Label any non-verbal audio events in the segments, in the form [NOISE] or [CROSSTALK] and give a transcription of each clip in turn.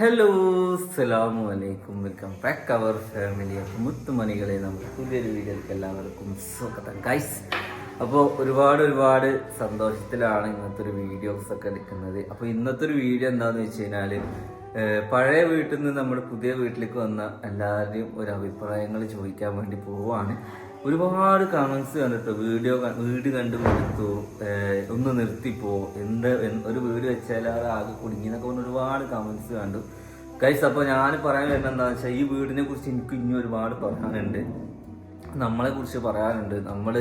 Hello അസ്സലാമു അലൈക്കും. Welcome back അവർ family അപ്പോൾ മുത്തുമണികളെ നമുക്ക് പുതിയൊരു വീഡിയോയിലേക്ക് എല്ലാവർക്കും സ്വാഗതം. ഗൈസ് അപ്പോൾ ഒരുപാട് ഒരുപാട് സന്തോഷത്തിലാണ് ഇന്നത്തെ ഒരു വീഡിയോസ് ഒക്കെ എടുക്കുന്നത്. അപ്പോൾ ഇന്നത്തെ ഒരു വീഡിയോ എന്താണെന്ന് വെച്ച് കഴിഞ്ഞാൽ പഴയ വീട്ടിൽ നിന്ന് നമ്മൾ പുതിയ വീട്ടിലേക്ക് വന്ന എല്ലാവരുടെയും ഒരു അഭിപ്രായങ്ങൾ ചോദിക്കാൻ വേണ്ടി പോവാണ് ഒരുപാട് കമൻസ് കണ്ടിട്ട് വീഡിയോ വീഡിയോ കണ്ടു കൊടുത്തു ഒന്ന് നിർത്തിപ്പോ എന്ത് ഒരു വീട് വെച്ചാൽ അത് ആകെ കുടുങ്ങി പറഞ്ഞ് ഒരുപാട് കമൻസ് കണ്ടു. കൈസ് അപ്പോൾ ഞാൻ പറയാൻ വരുന്നത് എന്താണെന്ന് വെച്ചാൽ ഈ വീടിനെ കുറിച്ച് എനിക്ക് ഇനി ഒരുപാട് പറയാനുണ്ട്. നമ്മളെ കുറിച്ച് പറയാനുണ്ട്. നമ്മൾ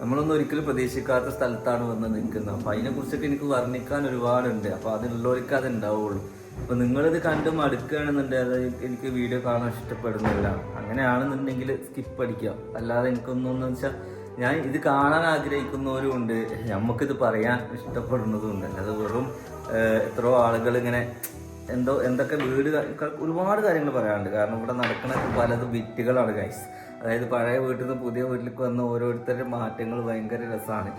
നമ്മളൊന്നും ഒരിക്കലും പ്രതീക്ഷിക്കാത്ത സ്ഥലത്താണ് വന്ന് നിൽക്കുന്നത്. അപ്പോൾ അതിനെ കുറിച്ചൊക്കെ എനിക്ക് വർണിക്കാൻ ഒരുപാടുണ്ട്. അപ്പോൾ അതിനുള്ളവർക്ക് അത് ഉണ്ടാവുള്ളൂ. അപ്പോൾ നിങ്ങളിത് കണ്ട് മടുക്കുകയാണെന്നുണ്ടെങ്കിൽ അത് എനിക്ക് വീഡിയോ കാണാൻ ഇഷ്ടപ്പെടുന്നില്ല. അങ്ങനെയാണെന്നുണ്ടെങ്കിൽ സ്കിപ്പ് അടിക്കാം അല്ലാതെ എനിക്കൊന്നും വെച്ചാൽ ഞാൻ ഇത് കാണാൻ ആഗ്രഹിക്കുന്നവരും ഉണ്ട് നമുക്കിത് പറയാൻ ഇഷ്ടപ്പെടുന്നതും ഉണ്ട് അല്ലാതെ വെറും എത്രയോ ആളുകൾ ഇങ്ങനെ എന്തോ എന്തൊക്കെ വീട് ഒരുപാട് കാര്യങ്ങൾ പറയാനുണ്ട് കാരണം ഇവിടെ നടക്കുന്ന പലതും വിറ്റുകളാണ് ഗൈസ് അതായത് പഴയ വീട്ടിൽ നിന്ന് പുതിയ വീട്ടിലേക്ക് വന്ന ഓരോരുത്തരുടെ മാറ്റങ്ങൾ ഭയങ്കര രസമാണ്.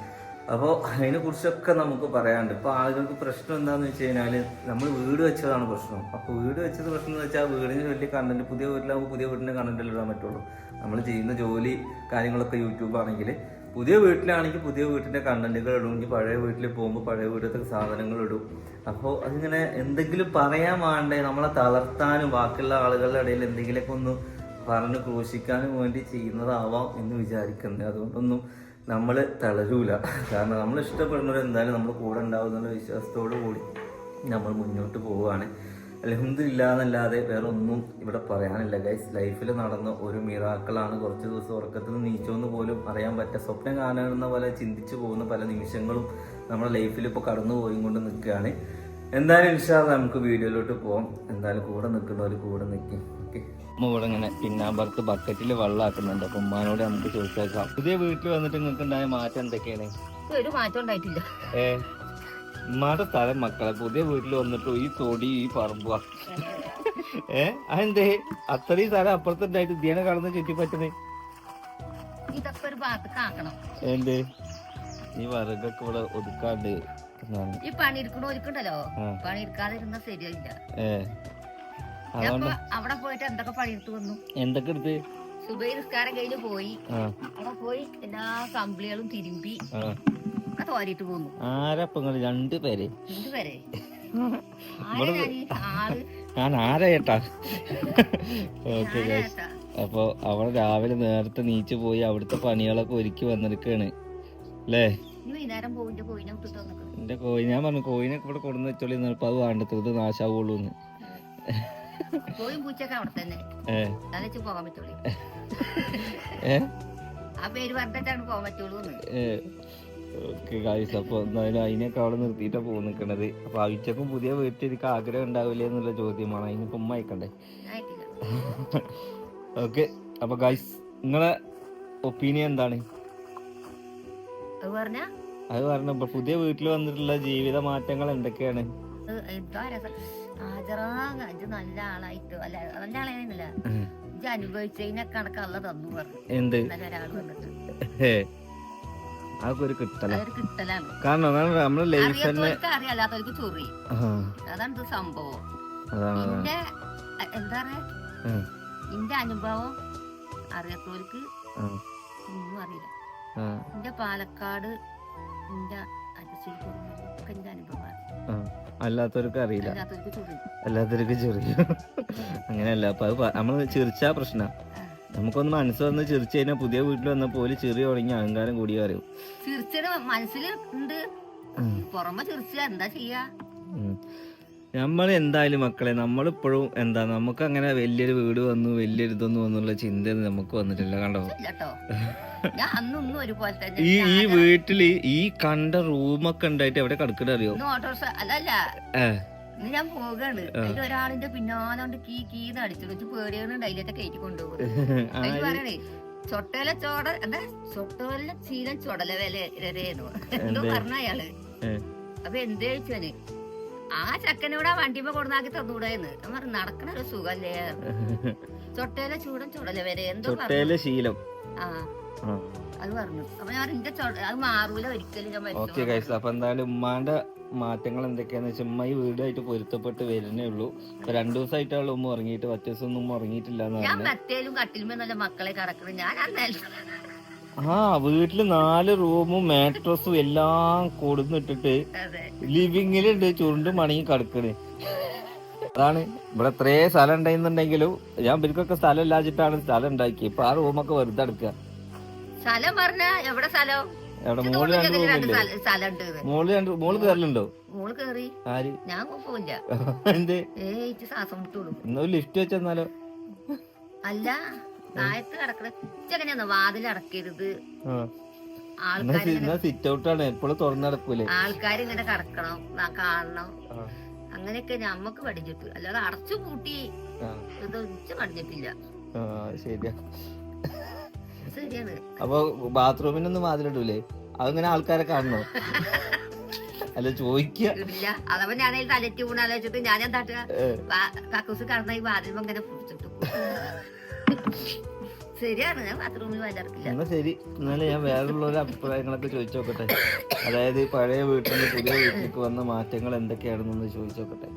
അപ്പോൾ അതിനെക്കുറിച്ചൊക്കെ നമുക്ക് പറയാനുണ്ട്. ഇപ്പോൾ ആളുകൾക്ക് പ്രശ്നം എന്താണെന്ന് വെച്ച് കഴിഞ്ഞാൽ നമ്മൾ വീട് വെച്ചതാണ് പ്രശ്നം. അപ്പോൾ വീട് വെച്ചത് പ്രശ്നം എന്ന് വെച്ചാൽ വീടിന് വലിയ കണ്ടന്റ് പുതിയ വീട്ടിലാകുമ്പോൾ പുതിയ വീടിന്റെ കണ്ടന്റ് ഇടാൻ പറ്റുള്ളൂ. നമ്മൾ ചെയ്യുന്ന ജോലി കാര്യങ്ങളൊക്കെ യൂട്യൂബ് ആണെങ്കിൽ പുതിയ വീട്ടിലാണെങ്കിൽ പുതിയ വീട്ടിന്റെ കണ്ടന്റുകൾ ഇടും. ഇനി പഴയ വീട്ടിൽ പോകുമ്പോൾ പഴയ വീട്ടിലത്തെ സാധനങ്ങൾ ഇടും. അപ്പോൾ അതിങ്ങനെ എന്തെങ്കിലും പറയാൻ വേണ്ടേ? നമ്മളെ തളർത്താനും ബാക്കിയുള്ള ആളുകളുടെ ഇടയിൽ എന്തെങ്കിലുമൊക്കെ ഒന്ന് പറഞ്ഞ് ക്രൂശിക്കാനും വേണ്ടി ചെയ്യുന്നതാവാം എന്ന് വിചാരിക്കുന്നത് അതുകൊണ്ടൊന്നും നമ്മൾ തളരൂല. കാരണം നമ്മൾ ഇഷ്ടപ്പെടുന്നവർ എന്തായാലും നമ്മൾ കൂടെ ഉണ്ടാവുന്നുള്ള വിശ്വാസത്തോടു കൂടി നമ്മൾ മുന്നോട്ട് പോവുകയാണ്. അലഹമില്ല എന്നല്ലാതെ വേറെ ഒന്നും ഇവിടെ പറയാനില്ല. ഗൈസ് ലൈഫിൽ നടന്ന ഒരു മിറാക്കളാണ് കുറച്ച് ദിവസം ഉറക്കത്തിൽ നീച്ചോന്ന് പോലും അറിയാൻ പറ്റുക സ്വപ്നം കാണുന്ന പോലെ ചിന്തിച്ചു പോകുന്ന പല നിമിഷങ്ങളും നമ്മുടെ ലൈഫിൽ ഇപ്പോൾ കടന്നു പോയി കൊണ്ട് നിൽക്കുകയാണ്. എന്തായാലും ഇൻഷാ നമുക്ക് വീഡിയോയിലോട്ട് പോവാം. എന്തായാലും കൂടെ നിൽക്കുന്നവർ കൂടെ നിൽക്കും ഓക്കെ ഉമ്മ ഇവിടെ ഇങ്ങനെ പിന്നാമ്പറത്ത് ബക്കറ്റിൽ വെള്ളമാക്കുന്നുണ്ട് അപ്പൊ ഉമ്മാനോട് നമുക്ക് ചോദിച്ചേക്കാം. പുതിയ വീട്ടിൽ വന്നിട്ട് നിങ്ങൾക്ക് ഉണ്ടായ മാറ്റം എന്തൊക്കെയാണ്? ഒരു മാറ്റം ഉണ്ടായിട്ടില്ല. ഏ? ഉമ്മാടെ സ്ഥലം മക്കളെ പുതിയ വീട്ടിൽ വന്നിട്ട് ഈ തൊടി ഈ പറമ്പുക ഏ? അതെന്തേ? അത്രയും സ്ഥലം അപ്പുറത്തുണ്ടായിട്ട് ഇതിനെ കടന്ന് ചുറ്റിപ്പറ്റുന്നേ ഇതൊക്കെ ഒരു എന്ത്? ഈ വറകൊക്കെ ഇവിടെ ഒതുക്കാണ്ട് ഈ പണി എടുക്കണോരിക്കുണ്ടല്ലോ ഒരുക്കണ്ടല്ലോ പണി എടുക്കാതിരുന്ന ശരിയായില്ല. ഏ? അവിടെ പോയിട്ട് എന്തൊക്കെ പണിയെടുത്ത് വന്നു? എന്തൊക്കെ എടുത്ത്? സുബൈ നിസ്കാരം കഴിഞ്ഞ് പോയി. അവിടെ പോയി എല്ലാ കമ്പിളികളും തിരുമ്പി തോരിട്ട് പോന്നു. ആരപ്പങ്ങൾ രണ്ടു പേര്? ഞാനീ? ആൾ? ഞാൻ ആരാ ചേട്ടാ ഓക്കെ അപ്പൊ അവൾ രാവിലെ നേരത്തെ നീച്ചു പോയി അവിടുത്തെ പണികളൊക്കെ ഒരുക്കി വന്നിരിക്കാണ്. അല്ലേ എന്റെ കോഴി ഞാൻ പറഞ്ഞു കോഴിനൊക്കെ ഇവിടെ കൊടുന്ന് വെച്ചോളി അത് വേണ്ടത് ഇത് നാശാവുള്ളൂ എന്ന് കോയും പൂച്ചയൊക്കെ അവിടെ തന്നെ ഏ പോകാൻ പറ്റുള്ളൂ. ആ പേര് പറഞ്ഞിട്ടാണ് പോകാൻ പറ്റുള്ളൂ ഗായ്സ് അപ്പൊ എന്തായാലും അതിനൊക്കെ അവിടെ നിർത്തിയിട്ടാ പോകുന്ന നിക്കണത്. അപ്പൊ അവിച്ചക്കും പുതിയ വീട്ടിലേക്ക് ആഗ്രഹം ഉണ്ടാവില്ലേ എന്നുള്ള ചോദ്യമാണ്. അതിനിപ്പോ ഉമ്മ അയക്കണ്ടേ? ഓക്കെ അപ്പൊ ഗായ്സ് നിങ്ങളെ ഒപ്പീനിയൻ എന്താണ്? അത് പറഞ്ഞ? പുതിയ വീട്ടിൽ വന്നിട്ടുള്ള ജീവിത മാറ്റങ്ങൾ എന്തൊക്കെയാണ്? നല്ല ആളായിട്ടോ അല്ല നല്ല ആളായിരുന്നില്ല. തന്നു പറഞ്ഞു. എന്ത്? ഇന്നലെ ഒരാൾ വന്നിട്ട്. അതൊക്കെ ഒരു കിട്ടല. അതൊരു കിട്ടലാണ്. കാരണം നമ്മളെ ലൈഫ് തന്നെ അറിയാത്തവർക്ക് അറിയാത്തവർക്ക് ചൊറി. ആ, അതാണ് ഇത് സംഭവം? അതാണ്. അതാണ്. എന്താ പറയാ? ഉം, എന്റെ അനുഭവം അറിയാത്തവർക്ക് ഒന്നും അറിയില്ല. എന്റെ പാലക്കാട് എന്റെ അരശ്ശേരി ഒക്കെ എന്റെ ആ. അല്ലാത്തവർക്ക് അറിയില്ല. അല്ലാത്തവർക്ക് ചൊറി അല്ലാത്തവർക്ക് ചെറിയ അങ്ങനെയല്ല. അപ്പൊ അത് നമ്മൾ ചെറിച്ച ചിരിച്ചാ പ്രശ്ന. നമുക്കൊന്ന് മനസ്സ് വന്ന് ചിരിച്ചു കഴിഞ്ഞാൽ പുതിയ വീട്ടിൽ വന്നപ്പോൾ ചെറിയ തുടങ്ങി അഹങ്കാരം കൂടി അറിയും മനസ്സിലുണ്ട് പുറമെ ചിരിച്ച എന്താ ചെയ്യാ? നമ്മൾ എന്തായാലും മക്കളെ നമ്മളിപ്പോഴും എന്താ നമുക്ക് അങ്ങനെ വലിയൊരു വീട് വന്നു വലിയൊരു ഇതൊന്നും വന്നുള്ള ചിന്ത നമുക്ക് വന്നിട്ടില്ല കണ്ടോ? [LAUGHS] ഈ ഈ വീട്ടിൽ ഈ കണ്ട റൂമൊക്കെ ഉണ്ടായിട്ട് എവിടെ കിടക്കണ അറിയോ ഞാൻ പോകാണ്. ഒരാളിന്റെ പിന്നാലോണ്ട് കീ കീന്ന് അടിച്ചു പേടിയാണ് അതിലത്തെ കയറ്റി കൊണ്ടുപോകുന്നത്. [LAUGHS] ചൊട്ടല ചോട എന്താ? ചൊട്ടയിലെ ചീല ചൊടല വില എന്തോ? പറഞ്ഞ അയാൾ. അപ്പൊ എന്ത് ചോദിച്ചാന് ആ ചക്കനോടാ വണ്ടിമ്മ വണ്ടിമ കൊടുന്നാക്കി തന്നൂടെന്ന് പറഞ്ഞു നടക്കണ ഒരു സുഖല്ലേ. [LAUGHS] ചൊട്ടയിലെ ചൂടൻ ചുടല വരെ എന്തോ ചൊട്ടയിലെ ശീലം. ആ. അത് പറഞ്ഞു. അപ്പൊ ഞാൻ എന്റെ അത് മാറൂല ഒരിക്കലും ഞാൻ ഓക്കെ ഗൈസ് അപ്പൊ എന്തായാലും ഉമ്മാന്റെ മാറ്റങ്ങൾ എന്തൊക്കെയാന്ന് വെച്ചാൽ ഉമ്മ ഈ വീടായിട്ട് പൊരുത്തപ്പെട്ട് വരുന്നേ ഉള്ളൂ. ഇപ്പൊ രണ്ടു ദിവസമായിട്ടുള്ള ഉമ്മ ഉറങ്ങിയിട്ട് പത്ത് ദിവസം ഒന്നും ഉറങ്ങിയിട്ടില്ല ഞാൻ മറ്റേലും കട്ടിലുമേ നല്ല മക്കളെ കറക്കണം. ഞാൻ അന്നല്ല ആ വീട്ടിൽ നാല് റൂമും മാട്രസും എല്ലാം കൊടുന്നിട്ടിട്ട് ലിവിങ്ങിലുണ്ട് ചുരുണ്ടും മണിയും കിടക്കണ്. അതാണ്. ഇവിടെ ഇത്രേ സ്ഥലം ഉണ്ടായിരുന്നുണ്ടെങ്കിലും ഞാൻ ഇവർക്കൊക്കെ സ്ഥലം ഇല്ലാച്ചിട്ടാണ് സ്ഥലം ഉണ്ടാക്കി ഇപ്പൊ ആ റൂമൊക്കെ വെറുതെ എടുക്കുക സ്ഥലം പറഞ്ഞ എവിടെ സ്ഥലം? അവിടെ മോൾ രണ്ട് റൂമില്ലേ. മോൾ രണ്ട് മോൾ കയറലുണ്ടോ മോൾ കേറി. ആര്? ഞാൻ പോവില്ല എന്ത്? ശ്വാസം ലിഫ്റ്റ് വെച്ചെന്നാലോ അല്ല. താഴത്ത് കിടക്കണ? സി- എന്നാ സിറ്റ് ഔട്ടാണ് എപ്പോഴും തുറന്നു നടക്കൂലേ? ആൾക്കാർ ഇങ്ങനെ കടക്കണം കാണണം. അങ്ങനെയൊക്കെ നമ്മക്ക് പഠിച്ചിട്ട്. അല്ലാതെ അടച്ചു കൂട്ടി ആ, ഇത് ഇച്ച് പഠിച്ചിട്ടില്ല. ശരിയാ. ശരിയാണ്. അപ്പൊ ബാത്റൂമിനൊന്നും വാതിലിടൂലേ? അതങ്ങനെ ആൾക്കാരെ കാണണോ? അല്ല ചോദിക്കില്ല അഥവാ ഞാൻ അതിൽ തലറ്റി ഊണാലോചിച്ചിട്ട് ഞാൻ എന്താ കക്കൂസ് കടന്ന ഈ വാതിൽ അങ്ങനെ പിടിച്ചിട്ട്. ശരിയാണ് ഞാൻ ബാത്റൂമിൽ വരാറില്ല എന്നാ ശരി. എന്നാലും ഞാൻ വേറെയുള്ളവരുടെ അഭിപ്രായങ്ങളൊക്കെ ചോദിച്ചു നോക്കട്ടെ അതായത് ഈ പഴയ വീട്ടിൽ നിന്ന് പുതിയ വീട്ടിലേക്ക് വന്ന മാറ്റങ്ങൾ എന്തൊക്കെയാണെന്നൊന്ന് ചോദിച്ചു നോക്കട്ടെ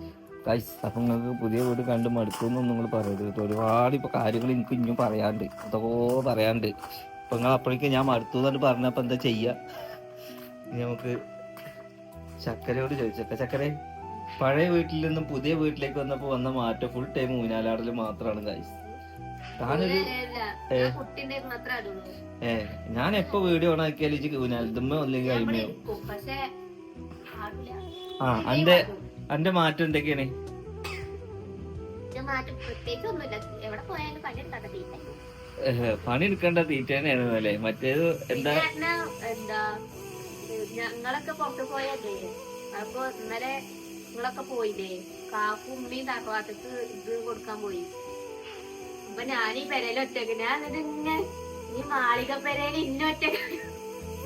ഗൈസ് അപ്പൊ നിങ്ങൾക്ക് പുതിയ വീട് കണ്ട് മടുക്കുമെന്നൊന്നും നിങ്ങൾ പറയരുത് കേട്ടോ. ഒരുപാട് ഇപ്പൊ കാര്യങ്ങൾ എനിക്ക് ഇനിയും പറയാണ്ട് അതൊക്കെ പറയാണ്ട് ഇപ്പൊ നിങ്ങൾ അപ്പോഴേക്കും ഞാൻ മടുത്തു എന്നാണ് പറഞ്ഞപ്പോ എന്താ ചെയ്യുക നമുക്ക് ചക്കരയോട് ചോദിച്ചേക്ക. ചക്കരെ പഴയ വീട്ടിൽ നിന്നും പുതിയ വീട്ടിലേക്ക് വന്നപ്പോൾ വന്ന മാറ്റം ഫുൾ ടൈം ഊനാലാടൽ മാത്രമാണ് ഗൈസ് താനൊരു ഏ. ഞാൻ എപ്പോ വീഡിയോ ഓൺ ആക്കിയാലും ഇജ്ജ് ഊനാലത്തുമ്മ ഒന്നെങ്കിൽ പക്ഷെ ആ അന്റെ അന്റെ മാറ്റം എന്തൊക്കെയാണ്? പണി എടുക്കേണ്ട തീറ്റ തന്നെയാണ് അല്ലേ മറ്റേത് എന്താ? ഞങ്ങളൊക്കെ പുറത്തു പോയല്ലേ അപ്പൊ ഇന്നലെ നിങ്ങളൊക്കെ പോയില്ലേ? കാക്കും ഉമ്മയും തറവാട്ടത്ത് ഇത് കൊടുക്കാൻ പോയി. അപ്പൊ ഞാൻ ഈ പെരയിൽ ഒറ്റയ്ക്ക് ഞാൻ എന്നിട്ട് ഇങ്ങനെ ഈ മാളിക പെരയിൽ ഇന്ന ഒറ്റയ്ക്ക്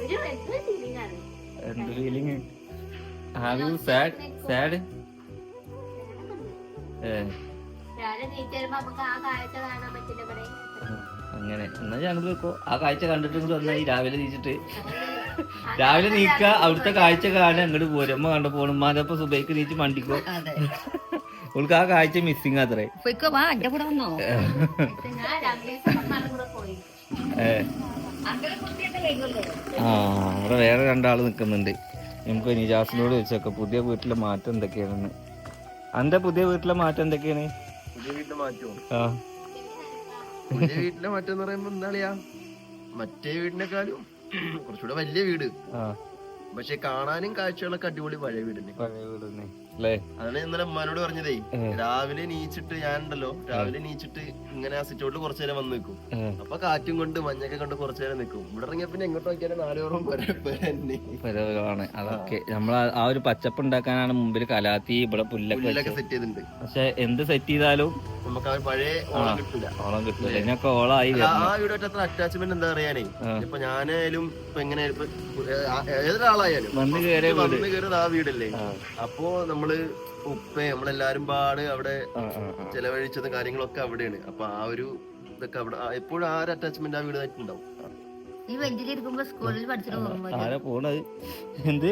ഒരു എന്ത് ഫീലിംഗ് ആണ്? എന്ത് ഫീലിംഗ് ഹാവ് യു സാഡ് അങ്ങനെ. എന്നാ ഞങ്ങൾ വെക്കോ ആ കാഴ്ച കണ്ടിട്ട് ഇങ്ങോട്ട് വന്നാ ഈ രാവിലെ നീച്ചിട്ട്. രാവിലെ നീക്ക അവിടുത്തെ കാഴ്ച കാണാൻ അങ്ങോട്ട് പോരും. അമ്മ കണ്ട പോണു. സുബൈക്ക് നീച്ച് മണ്ടിക്കോ. അവൾക്ക് ആ കാഴ്ച മിസ്സിങ് അത്രേ ആ അവിടെ വേറെ രണ്ടാൾ നിക്കുന്നുണ്ട്. നമുക്ക് നിജാസിനോട് ചോദിച്ചൊക്കെ പുതിയ വീട്ടിലെ മാറ്റം എന്തൊക്കെയാണെന്ന്. അന്റെ പുതിയ വീട്ടിലെ മാറ്റം എന്തൊക്കെയാണ്? പുതിയ വീട്ടിലെ മാറ്റവും ആ. പുതിയ വീട്ടിലെ മാറ്റം എന്ന് പറയുമ്പോ എന്താ പറയാ? മറ്റേ വീടിനെക്കാളും കുറച്ചുകൂടെ വലിയ വീട്. ആ. പക്ഷെ കാണാനും കാഴ്ചകളൊക്കെ അടിപൊളി പഴയ വീട് തന്നെ പഴയ വീട് തന്നെ. അല്ലേ അതാണ് ഇന്നലെ ഉമ്മാനോട് പറഞ്ഞതേ രാവിലെ നീച്ചിട്ട് ഞാൻ ഉണ്ടല്ലോ രാവിലെ നീച്ചിട്ട് ഇങ്ങനെ ആ സിറ്റോട്ടിൽ കുറച്ചു നേരം വന്ന് നിൽക്കും അപ്പൊ കാറ്റും കൊണ്ട് മഞ്ഞൊക്കെ കൊണ്ട് കുറച്ചു നേരം നിൽക്കും ഇവിടെ ഇറങ്ങിയ പിന്നെ എങ്ങോട്ട് നോക്കിയാലും നാലോറും പരവകളാണ് അതൊക്കെ നമ്മൾ ആ ഒരു പച്ചപ്പ് ഉണ്ടാക്കാനാണ് മുമ്പിൽ കലാത്തി ഇവിടെ പുല്ലൊക്കെ സെറ്റ് ചെയ്തിട്ടുണ്ട്. പക്ഷെ എന്ത് സെറ്റ് ചെയ്താലും നമുക്ക് പഴയ ഓണം കിട്ടില്ല. ഓളം കിട്ടില്ല. ഇതിനൊക്കെ ഓളായി ആ അത്ര അറ്റാച്ച്മെന്റ് എന്താ പറയാനേ. ഇപ്പൊ ഞാനായാലും ഇപ്പൊ എങ്ങനെ ഏതൊരാളായാലും. വന്ന് കയറിയത് ആ വീടല്ലേ? അപ്പോ നമ്മൾ ഉപ്പ നമ്മളെല്ലാരും പാട് അവിടെ. ചെലവഴിച്ചതും കാര്യങ്ങളൊക്കെ അവിടെയാണ്. അപ്പൊ ആ ഒരു ഇതൊക്കെ അവിടെ എപ്പോഴും ആ ഒരു അറ്റാച്ച്മെന്റ് ആ വീടായിട്ടുണ്ടാവും ഈ വെഞ്ചിലിരിക്കുമ്പോ സ്കൂളിൽ പഠിച്ചിട്ട് വരും. ആരാ പോണത്? എന്ത്?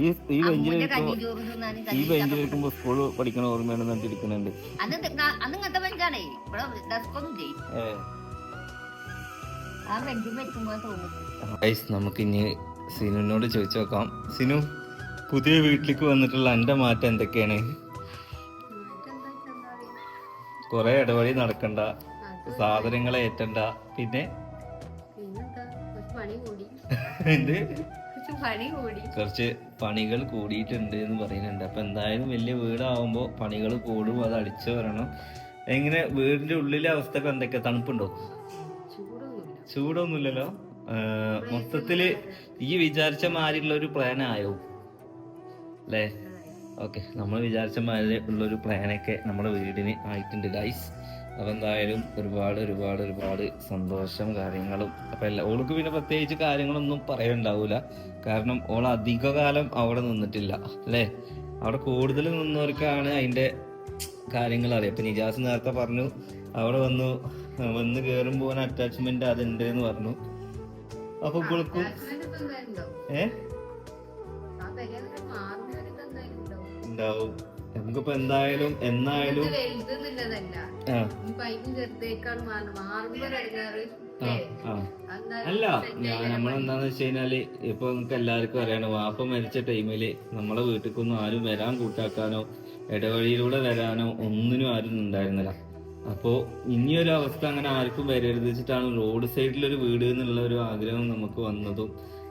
ഈ ഈ സ്കൂൾ പഠിക്കണ ഓർമ്മയാണ് ബെഞ്ചാണേ. ഇവിടെ ചെയ്യും ആ ബെഞ്ചിൽ ഇരിക്കുമ്പോ തോന്നുന്നു. ഗൈസ് നമുക്ക് ഇനി സിനുവിനോട് ചോദിച്ചു നോക്കാം. സിനു പുതിയ വീട്ടിലേക്ക് വന്നിട്ടുള്ള എന്റെ മാറ്റം എന്തൊക്കെയാണ്? കുറെ ഇടവഴി നടക്കണ്ട. സാധനങ്ങളെ ഏറ്റണ്ട പിന്നെ? എന്ത്? കുറച്ച് പണി പണികൾ കൂടിയിട്ടുണ്ട് എന്ന് പറയുന്നുണ്ട്. അപ്പൊ എന്തായാലും വലിയ വീടാവുമ്പോ പണികൾ കൂടും അത് അടിച്ചു വരണം. എങ്ങനെ വീടിന്റെ ഉള്ളിലെ അവസ്ഥ ഒക്കെ എന്തൊക്കെയാ തണുപ്പുണ്ടോ? ചൂടൊന്നുമില്ല. ചൂടൊന്നുമില്ലല്ലോ? മൊത്തത്തിൽ ഈ വിചാരിച്ച മാതിരിയുള്ള ഒരു പ്ലാൻ ആയോ അല്ലേ ഓക്കെ. നമ്മൾ വിചാരിച്ച മാതിരി ഉള്ളൊരു പ്ലാനൊക്കെ നമ്മുടെ വീടിന് ആയിട്ടുണ്ട്. ഗൈസ് അപ്പൊ എന്തായാലും ഒരുപാട് ഒരുപാട് ഒരുപാട് സന്തോഷം കാര്യങ്ങളും. അപ്പൊ എല്ലാ ഓൾക്ക് പിന്നെ പ്രത്യേകിച്ച് കാര്യങ്ങളൊന്നും പറയണ്ടാവൂല. കാരണം ഓൾ അധിക കാലം അവിടെ നിന്നിട്ടില്ല അല്ലേ? അവിടെ കൂടുതൽ നിന്നവർക്കാണ് അതിന്റെ കാര്യങ്ങൾ അറിയാം. ഇപ്പൊ നിജാസ് നേരത്തെ പറഞ്ഞു അവിടെ വന്നു വന്ന് കയറുമ്പോൾ അറ്റാച്ച്മെന്റ് അതുണ്ട് എന്ന് പറഞ്ഞു. അപ്പൊ ഇവൾക്കും ഏ? ഉണ്ടാവും. നമുക്കിപ്പോ എന്തായാലും എന്നായാലും ആ. അല്ല? ഞാൻ നമ്മളെന്താന്ന് വെച്ച് കഴിഞ്ഞാൽ ഇപ്പൊ നമുക്ക് എല്ലാവർക്കും അറിയാണ് വാപ്പ മരിച്ച ടൈമിൽ നമ്മളെ വീട്ടിലൊന്നും ആരും വരാൻ കൂട്ടാക്കാനോ ഇടവഴിയിലൂടെ വരാനോ ഒന്നിനും ആരും ഉണ്ടായിരുന്നില്ല. അപ്പോ ഇനിയൊരു അവസ്ഥ അങ്ങനെ ആർക്കും വരരുത് വെച്ചിട്ടാണ് റോഡ് സൈഡിലൊരു വീട് എന്നുള്ള ഒരു ആഗ്രഹം നമുക്ക് വന്നതും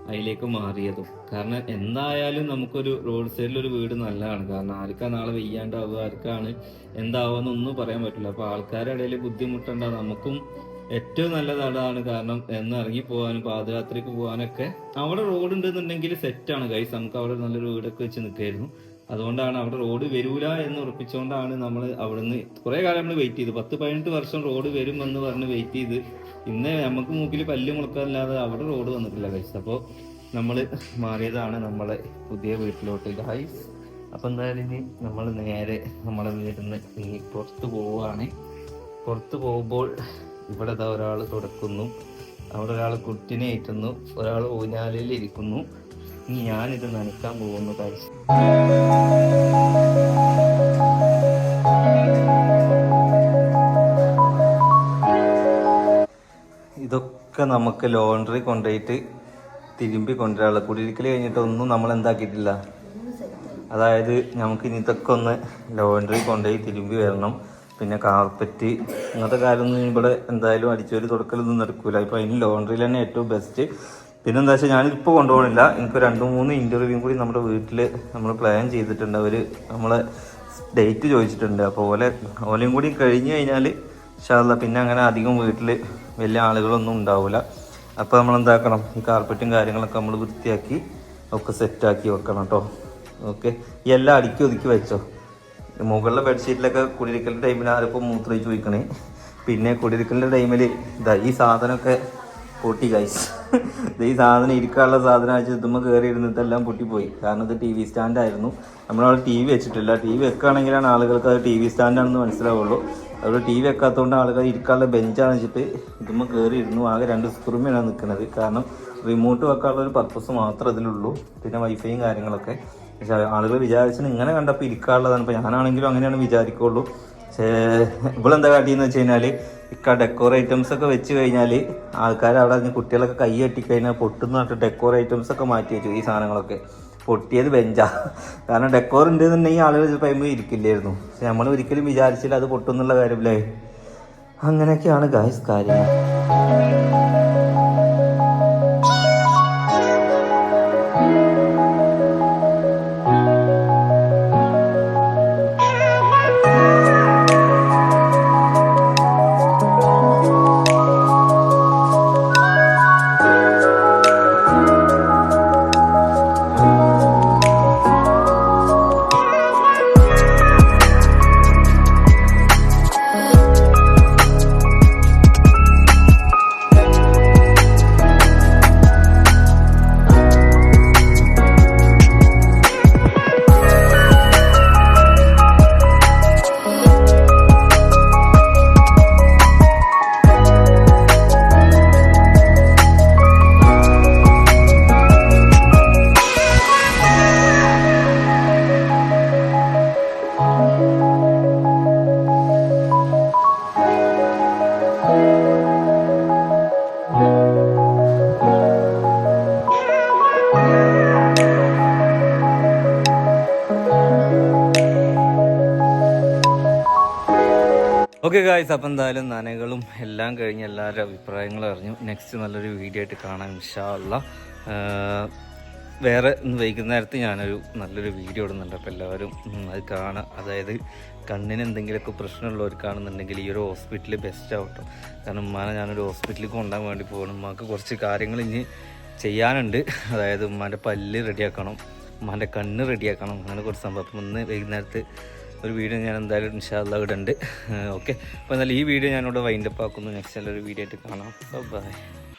അതിലേക്ക് മാറിയതും. കാരണം എന്തായാലും നമുക്കൊരു റോഡ് സൈഡിൽ ഒരു വീട് നല്ലതാണ്. കാരണം ആർക്കാ നാളെ വെയ്യാണ്ടാവുക ആർക്കാണ് എന്താവുക ഒന്നും പറയാൻ പറ്റില്ല. അപ്പോൾ ആൾക്കാരുടെ ഇടയിൽ ബുദ്ധിമുട്ടണ്ട നമുക്കും ഏറ്റവും നല്ലത് അതാണ്. കാരണം എന്ന് ഇറങ്ങി പോകാനും പാദയാത്രയ്ക്ക് പോകാനൊക്കെ അവിടെ റോഡ് ഉണ്ടെന്നുണ്ടെങ്കിൽ സെറ്റാണ് ഗൈസ് നമുക്ക് അവിടെ നല്ലൊരു വീടൊക്കെ വെച്ച് നിൽക്കായിരുന്നു. അതുകൊണ്ടാണ് അവിടെ റോഡ് വരൂല എന്ന് ഉറപ്പിച്ചുകൊണ്ടാണ് നമ്മൾ അവിടുന്ന് കുറേ കാലം നമ്മൾ വെയിറ്റ് ചെയ്തു. പത്ത് പതിനെട്ട് വർഷം റോഡ് വരും എന്ന് പറഞ്ഞ് വെയിറ്റ് ചെയ്ത് ഇന്ന് നമുക്ക് മൂക്കിൽ പല്ല് മുളക്കാനില്ലാതെ അവിടെ റോഡ് വന്നിട്ടില്ല ഗൈസ് അപ്പോൾ നമ്മൾ മാറിയതാണ് നമ്മളെ പുതിയ വീട്ടിലോട്ട് ഗൈസ് അപ്പൊ എന്തായാലും ഇനി നമ്മൾ നേരെ നമ്മളെ വീട്ടിൽ നിന്ന് ഇനി പുറത്ത് പോവുകയാണ്. പുറത്ത് പോകുമ്പോൾ ഇവിടെ ദാ ഒരാൾ തുടക്കുന്നു അവിടെ ഒരാൾ കുട്ടിനെ ഏറ്റുന്നു. ഒരാൾ ഊഞ്ഞാലിൽ ഇരിക്കുന്നു. ഇനി ഞാനിത് നനയ്ക്കാൻ പോകുന്നു ഗൈസ് ഇതൊക്കെ നമുക്ക് ലോണ്ടറി കൊണ്ടുപോയിട്ട് തിരുമ്പി കൊണ്ടുവരാനുള്ള കുടിയിരിക്കൽ കഴിഞ്ഞിട്ടൊന്നും നമ്മൾ എന്താക്കിയിട്ടില്ല. അതായത് നമുക്ക് ഇനി ഇതൊക്കെ ഒന്ന് ലോണ്ടറി കൊണ്ടുപോയി തിരുമ്പി വരണം. പിന്നെ കാർപ്പറ്റ് ഇങ്ങനത്തെ കാര്യമൊന്നും ഇവിടെ എന്തായാലും അടിച്ചൊരു തുടക്കലൊന്നും നടക്കൂല. ഇപ്പൊ അതിന് ലോണ്ടറിയിൽ തന്നെ ഏറ്റവും ബെസ്റ്റ് പിന്നെ എന്താ വെച്ചാൽ ഞാനിപ്പോൾ കൊണ്ടുപോകണില്ല. എനിക്ക് രണ്ട് മൂന്ന് ഇന്റർവ്യൂ കൂടി നമ്മുടെ വീട്ടിൽ നമ്മൾ പ്ലാൻ ചെയ്തിട്ടുണ്ട്. അവർ നമ്മളെ ഡേറ്റ് ചോദിച്ചിട്ടുണ്ട്. അപ്പോൾ ഓലെ ഓലയും കൂടി കഴിഞ്ഞ് കഴിഞ്ഞാൽ ഷാല്ല പിന്നെ അങ്ങനെ അധികം വീട്ടിൽ വലിയ ആളുകളൊന്നും ഉണ്ടാവില്ല അപ്പോൾ നമ്മൾ എന്താക്കണം ഈ കാർപ്പറ്റും കാര്യങ്ങളൊക്കെ നമ്മൾ വൃത്തിയാക്കി ഒക്കെ സെറ്റാക്കി വെക്കണം കേട്ടോ ഓക്കെ എല്ലാം അടുക്കി ഒതുക്കി വെച്ചോ. മുകളിലെ ബെഡ്ഷീറ്റിലൊക്കെ കുടിയിരിക്കലിന്റെ ടൈമിൽ ആരിപ്പോൾ മൂത്രം ചോദിക്കണേ പിന്നെ കുടിയിരിക്കലിന്റെ ടൈമിൽ ഇതാ ഈ സാധനമൊക്കെ പൊട്ടി കൈസ് ഈ സാധനം ഇരിക്കാനുള്ള സാധനം വെച്ച് ഇതുമ്പോൾ കയറി ഇരുന്നിട്ടെല്ലാം പൊട്ടിപ്പോയി. കാരണം ഇത് ടി വി സ്റ്റാൻഡായിരുന്നു നമ്മളവിടെ ടി വി വെച്ചിട്ടില്ല. ടി വി വെക്കുകയാണെങ്കിലാണ് ആളുകൾക്ക് അത് ടി വി സ്റ്റാൻഡാണെന്ന് മനസ്സിലാവുള്ളൂ. അവിടെ ടി വി വെക്കാത്തതുകൊണ്ട് ആളുകൾ ഇരിക്കാനുള്ള ബെഞ്ചാണ് വെച്ചിട്ട് ഇതുമ്പോൾ കയറി ഇരുന്നു ആകെ രണ്ട് സ്ക്രൂമിനാണ് നിൽക്കുന്നത് കാരണം റിമോട്ട് വെക്കാനുള്ള ഒരു പർപ്പസ് മാത്രമേ അതിലുള്ളൂ പിന്നെ വൈഫൈയും കാര്യങ്ങളൊക്കെ. പക്ഷേ ആളുകൾ വിചാരിച്ചാൽ ഇങ്ങനെ കണ്ടപ്പോൾ ഇരിക്കാനുള്ളതാണ്. ഇപ്പോൾ ഞാനാണെങ്കിലും അങ്ങനെയാണ് വിചാരിക്കുള്ളൂ. പക്ഷേ ഇവളെന്താ കാട്ടിയെന്ന് വെച്ച് കഴിഞ്ഞാൽ ഇക്ക ഡെക്കോർ ഐറ്റംസ് ഒക്കെ വെച്ച് കഴിഞ്ഞാൽ ആൾക്കാർ അവിടെ കുട്ടികളൊക്കെ കൈ കെട്ടി കഴിഞ്ഞാൽ പൊട്ടുന്ന പറഞ്ഞിട്ട് ഡെക്കോർ ഐറ്റംസ് ഒക്കെ മാറ്റി വെച്ചു ഈ സാധനങ്ങളൊക്കെ. പൊട്ടിയത് ബെഞ്ചാ. കാരണം ഡെക്കോർ ഉണ്ട് എന്നുണ്ടെങ്കിൽ ആളുകൾ ചിലപ്പോൾ അതിന് ഇരിക്കില്ലായിരുന്നു. പക്ഷെ നമ്മൾ ഒരിക്കലും വിചാരിച്ചില്ല അത് പൊട്ടുന്നുള്ള കാര്യമില്ലേ? അങ്ങനെയൊക്കെയാണ് ഗായ്സ് കാര്യങ്ങൾ. ഓക്കെ ഗായ്സ് അപ്പം എന്തായാലും നനകളും എല്ലാം കഴിഞ്ഞ് എല്ലാവരുടെ അഭിപ്രായങ്ങളും അറിഞ്ഞു. നെക്സ്റ്റ് നല്ലൊരു വീഡിയോ ആയിട്ട് കാണാം ഇഷ്ടമുള്ള വേറെ വൈകുന്നേരത്ത് ഞാനൊരു നല്ലൊരു വീഡിയോ ഇടുന്നുണ്ട്. അപ്പോൾ എല്ലാവരും അത് കാണുക അതായത് കണ്ണിന് എന്തെങ്കിലുമൊക്കെ പ്രശ്നമുള്ളവർക്കാണെന്നുണ്ടെങ്കിൽ ഈ ഒരു ഹോസ്പിറ്റൽ ബെസ്റ്റ് ആവട്ടോ. കാരണം ഉമ്മാനെ ഞാനൊരു ഹോസ്പിറ്റലിൽ കൊണ്ടുപോകാൻ വേണ്ടി പോകണം ഉമ്മാക്ക് കുറച്ച് കാര്യങ്ങൾ ഇനി ചെയ്യാനുണ്ട്. അതായത് ഉമ്മാന്റെ പല്ല് റെഡിയാക്കണം ഉമ്മാന്റെ കണ്ണ് റെഡിയാക്കണം അങ്ങനെ കുറച്ച് സംഭവം. അപ്പം ഇന്ന് വൈകുന്നേരത്ത് ഒരു വീഡിയോ ഞാൻ എന്തായാലും ഇൻഷാല്ല ഇടുന്നുണ്ട് ഓക്കെ. അപ്പോൾ എന്നാൽ ഈ വീഡിയോ ഞാനിവിടെ വൈൻഡപ്പ് ആക്കുന്നു. നെക്സ്റ്റ് നല്ലൊരു വീഡിയോ ആയിട്ട് കാണാം. ബൈ